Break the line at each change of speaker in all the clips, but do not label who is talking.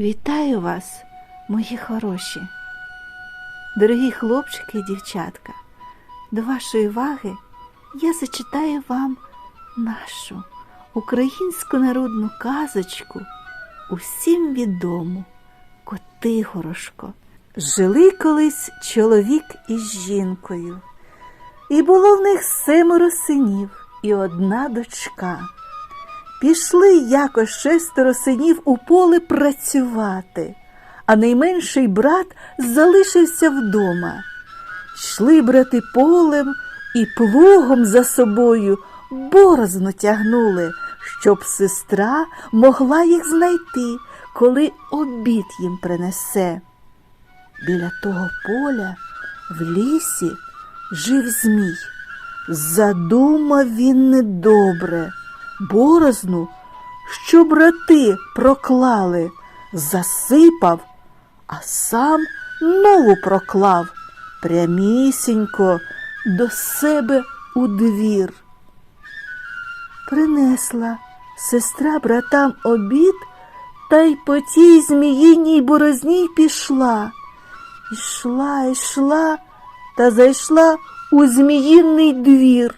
Вітаю вас, мої хороші, дорогі хлопчики і дівчатка. До вашої уваги я зачитаю вам нашу українську народну казочку усім відому Котигорошко. Жили колись чоловік із жінкою, і було в них семеро синів і одна дочка. Пішли якось шестеро синів у поле працювати, а найменший брат залишився вдома. Йшли брати полем і плугом за собою борозно тягнули, щоб сестра могла їх знайти, коли обід їм принесе. Біля того поля в лісі жив змій. Задумав він недобре борозну, що брати проклали, засипав, а сам нову проклав прямісінько до себе у двір. Принесла сестра братам обід та й по тій зміїній борозні пішла. Ішла, йшла та зайшла у зміїний двір,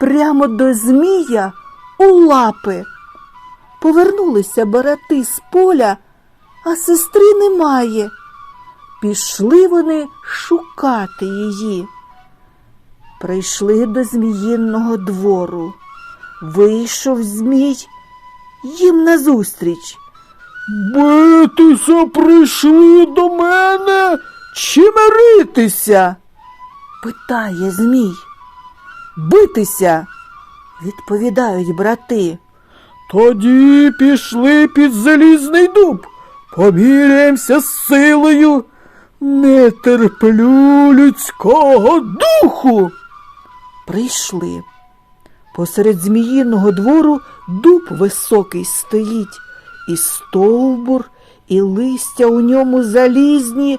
прямо до змія у лапи. Повернулися барати з поля, а сестри немає. Пішли вони шукати її. Прийшли до зміїного двору. Вийшов змій їм назустріч.
Битися прийшли до мене чи миритися?
Питає Змій. Битися, відповідають брати.
Тоді пішли під залізний дуб, поміряємося з силою. Не терплю людського духу.
Прийшли. Посеред зміїного двору дуб високий стоїть, і стовбур, і листя у ньому залізні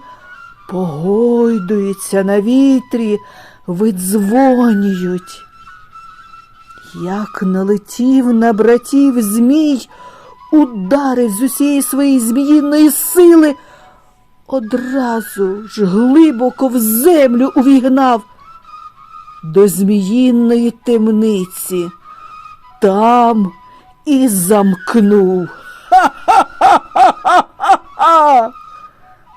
погойдуються на вітрі, видзвонюють. Як налетів на братів змій, ударив з усієї своєї зміїної сили, одразу ж глибоко в землю увігнав до зміїної темниці. Там і замкнув. Ха-ха-ха-ха-ха-ха!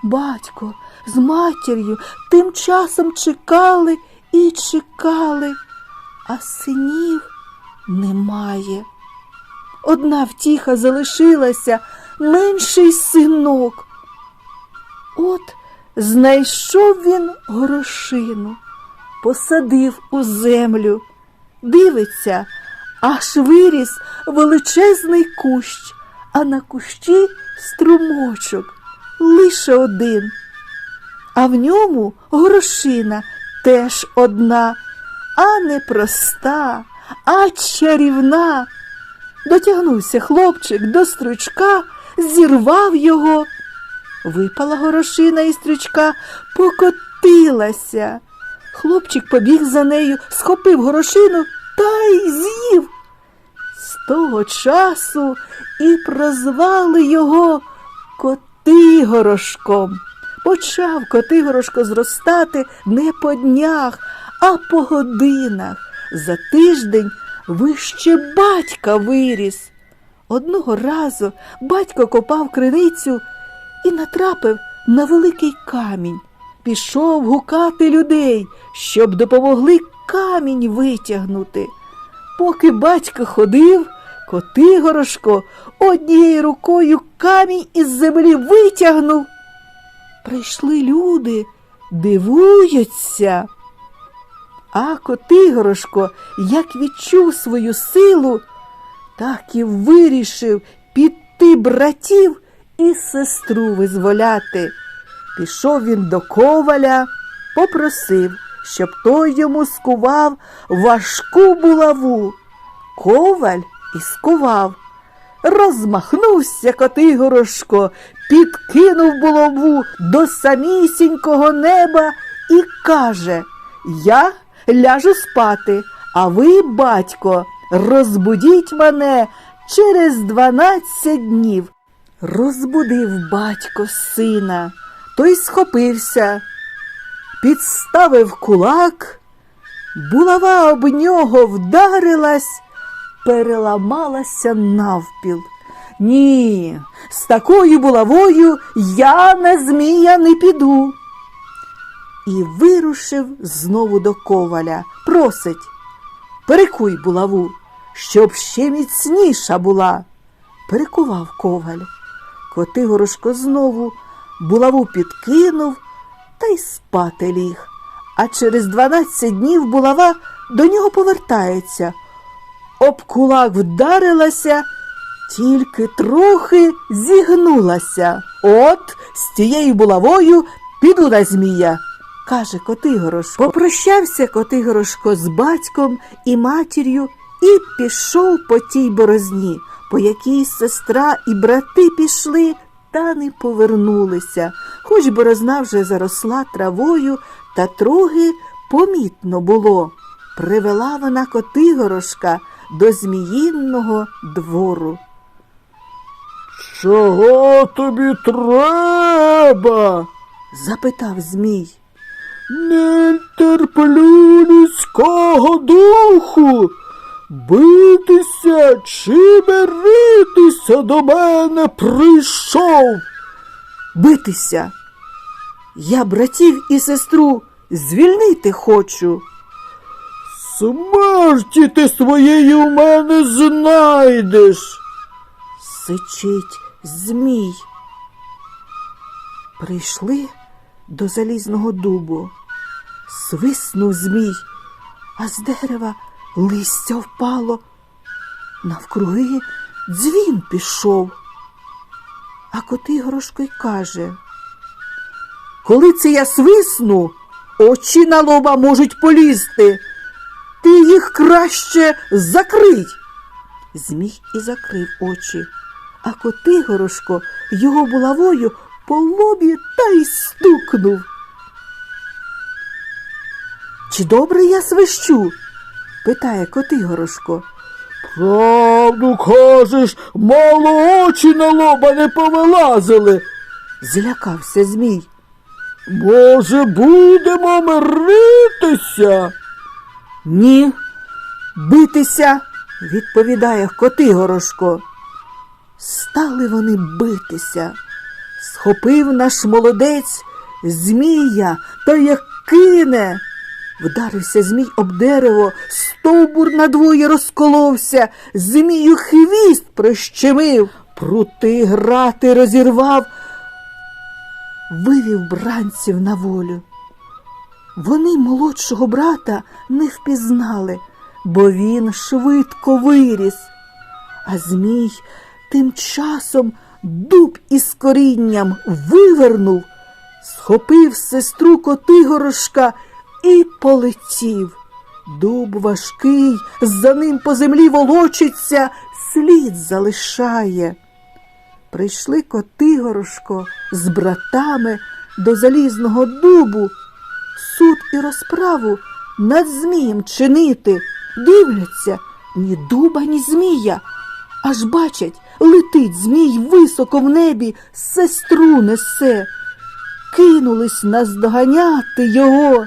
Батько з матір'ю тим часом чекали і чекали, а синів немає. Одна втіха залишилася менший синок. От знайшов він горошину, посадив у землю. Дивиться, аж виріс величезний кущ, а на кущі струмочок лише один. А в ньому горошина теж одна, а не проста, а чарівна. Дотягнувся хлопчик до стручка, зірвав його. Випала горошина із стручка, покотилася. Хлопчик побіг за нею, схопив горошину та й з'їв. З того часу і прозвали його Котигорошком. Почав Котигорошко зростати не по днях, а по годинах. За тиждень вище батька виріс. Одного разу батько копав криницю і натрапив на великий камінь. Пішов гукати людей, щоб допомогли камінь витягнути. Поки батько ходив, Котигорошко однією рукою камінь із землі витягнув. Прийшли люди, дивуються. А Котигорошко, як відчув свою силу, так і вирішив піти братів і сестру визволяти. Пішов він до коваля, попросив, щоб той йому скував важку булаву. Коваль і скував. Розмахнувся Котигорошко, підкинув булаву до самісінького неба і каже Я ляжу спати, а ви, батько, розбудіть мене через дванадцять днів. Розбудив батько сина, той схопився, підставив кулак, булава об нього вдарилась, переламалася навпіл. Ні, з такою булавою я на змія не піду. І вирушив знову до коваля. Просить, перекуй булаву, щоб ще міцніша була. Перекував коваль. Котигорошко знову булаву підкинув та й спати ліг. А через дванадцять днів булава до нього повертається. Об кулак вдарилася, тільки трохи зігнулася. От з тією булавою піду на змія, каже Котигорошко. Попрощався Котигорошко з батьком і матір'ю і пішов по тій борозні, по якій сестра і брати пішли, та не повернулися, хоч борозна вже заросла травою, та трохи помітно було. Привела вона Котигорошка до зміїнного двору.
Чого тобі треба?
Запитав Змій.
Не терплю людського духу. Битися чи миритися до мене прийшов.
Битися. Я братів і сестру звільнити хочу.
Смерті ти своєї у мене знайдеш.
Сичить Змій. Прийшли до залізного дубу. Свиснув Змій, а з дерева листя впало. Навкруги дзвін пішов. А Котигорошко й каже. Коли це я свисну, очі на лоба можуть полізти. Ти їх краще закрий. Змій і закрив очі, а Котигорошко його булавою по лобі та й стукнув. Чи добре я свищу? питає Котигорошко.
Правду кажеш, мало очі на лоба не повилазили.
Злякався Змій.
Може, будемо миритися?
Ні, битися, відповідає Котигорошко. Стали вони битися. Схопив наш молодець змія та як кине. Вдарився змій об дерево, стовбур надвоє розколовся, змію хвіст прищемив, прути грати розірвав, вивів бранців на волю. Вони молодшого брата не впізнали, бо він швидко виріс. А Змій тим часом дуб із корінням вивернув, схопив сестру Котигорошка і полетів. Дуб важкий, за ним по землі волочиться, слід залишає. Прийшли Котигорошко з братами до залізного дубу суд і розправу над змієм чинити. Дивляться ні дуба, ні змія. Аж бачать, летить змій високо в небі, сестру несе. Кинулись наздоганяти його.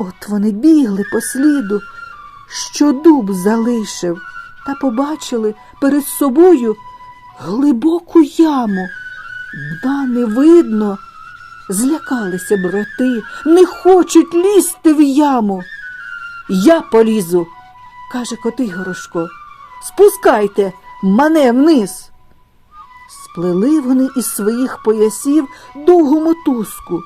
От вони бігли по сліду, що дуб залишив, та побачили перед собою глибоку яму. Дна не видно. Злякалися брати, не хочуть лізти в яму. Я полізу, каже Котигорошко. Спускайте мене вниз. Сплели вони із своїх поясів довгу мотузку.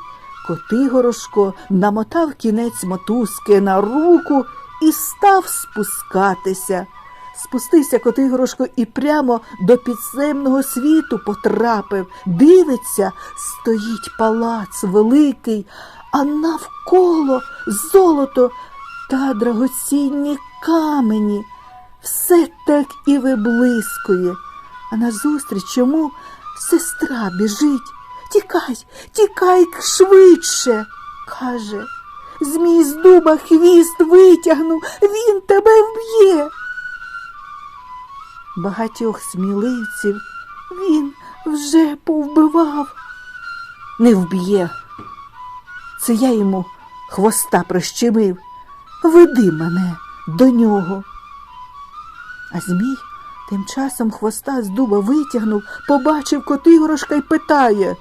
Котигорошко намотав кінець мотузки на руку і став спускатися. Спустився Котигорошко і прямо до підземного світу потрапив. Дивиться, стоїть палац великий, а навколо золото та драгоцінні камені. Все так і виблискує. А назустріч йому сестра біжить. Тікай, тікай швидше, каже. Змій з дуба хвіст витягнув, він тебе вб'є. Багатьох сміливців Він вже повбивав. Не вб'є. Це я йому хвоста прищемив. Веди мене до нього. А Змій тим часом хвоста з дуба витягнув, побачив Котигорошка й питає.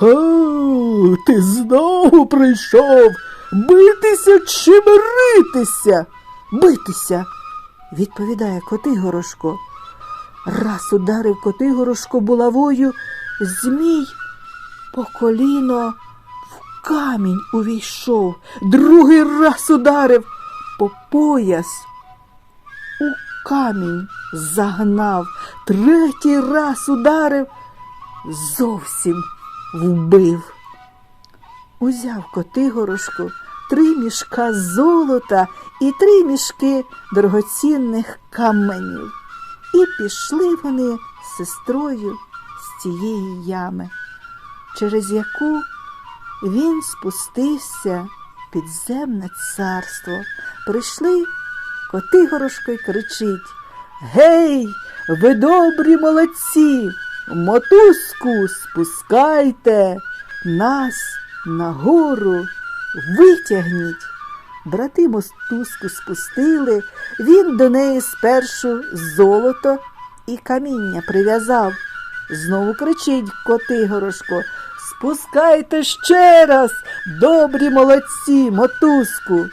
Га, ти знову прийшов битися чи миритися?
Битися, відповідає Котигорошко. Раз ударив Котигорошко булавою, змій по коліно в камінь увійшов, другий раз ударив по пояс. У камінь загнав, третій раз ударив, зовсім вбив. Узяв Котигорошко три мішка золота і три мішки дорогоцінних каменів. І пішли вони з сестрою з цієї ями, через яку він спустився в підземне царство. Прийшли Котигорошко й кричить Гей, ви добрі молодці! Мотузку спускайте, нас нагору витягніть. Брати мотузку спустили, він до неї спершу золото і каміння прив'язав. Знову кричить Котигорошко Спускайте ще раз, добрі молодці, мотузку.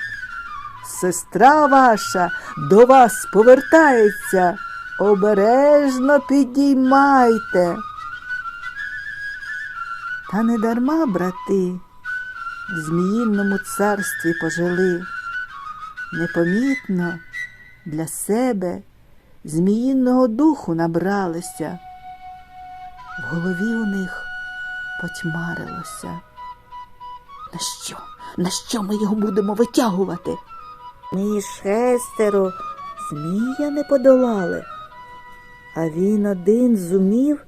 Сестра ваша до вас повертається. Обережно підіймайте. Та не дарма, брати, в Зміїному царстві пожили. Непомітно для себе зміїного духу набралися. В голові у них потьмарилося. На що? На що ми його будемо витягувати? Ми шестеро змія не подолали, а він один зумів,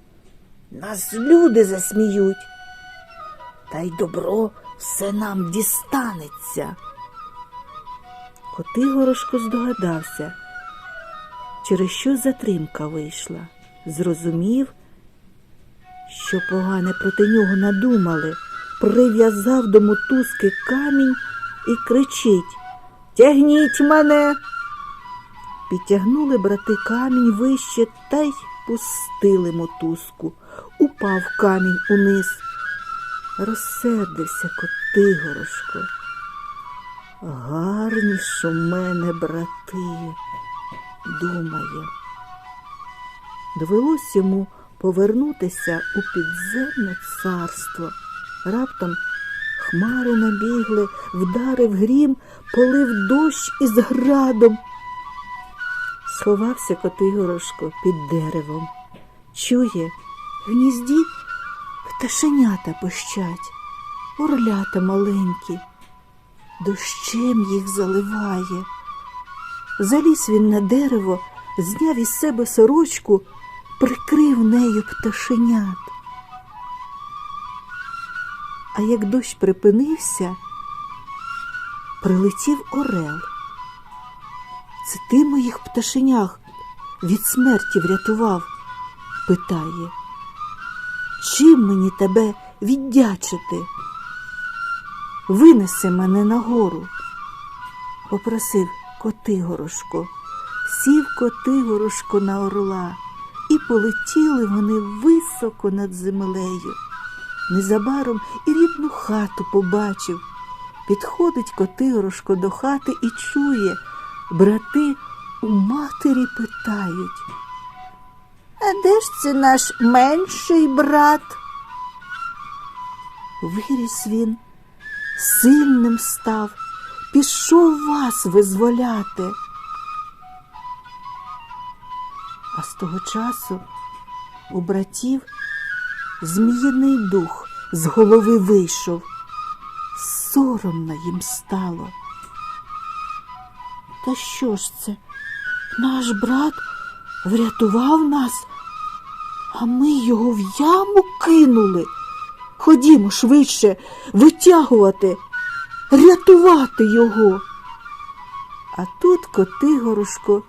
нас люди засміють. Та й добро все нам дістанеться. Котигорошко здогадався, через що затримка вийшла. Зрозумів, що погане проти нього надумали, прив'язав до мотузки камінь і кричить Тягніть мене. Підтягнули брати камінь вище та й пустили мотузку. Упав камінь униз. Розсердився Котигорошко. Гарні ж у мене брати, думає. Довелось йому повернутися у підземне царство. Раптом хмари набігли, вдарив грім, полив дощ із градом. Сховався Котигорошко під деревом. Чує, в гнізді пташенята пищать, орлята маленькі, дощем їх заливає. Заліз він на дерево, зняв із себе сорочку, прикрив нею пташенят. А як дощ припинився, прилетів орел. Це ти моїх пташенях від смерті врятував? питає. Чим мені тебе віддячити? Винеси мене нагору, попросив Котигорошко. Сів Котигорошко на орла, і полетіли вони високо над землею. Незабаром і рідну хату побачив. Підходить Котигорошко до хати і чує, брати у матері питають. А де ж це наш менший брат? Виріс він, сильним став, пішов вас визволяти. А з того часу у братів зміїний дух з голови вийшов. Соромно їм стало. Та що ж це? Наш брат врятував нас, а ми його в яму кинули. Ходімо швидше витягувати, рятувати його. А тут Котигорошко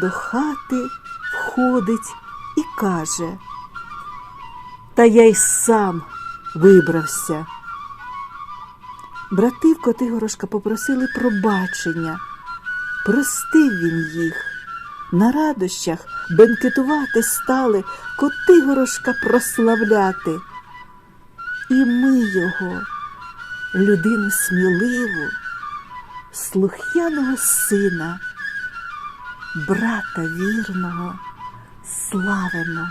до хати входить і каже та я й сам вибрався. Брати в Котигорошка попросили пробачення. Простив він їх. На радощах бенкетувати стали, Котигорошка прославляти. І ми його, людину сміливу, слух'яного сина, брата вірного, славимо.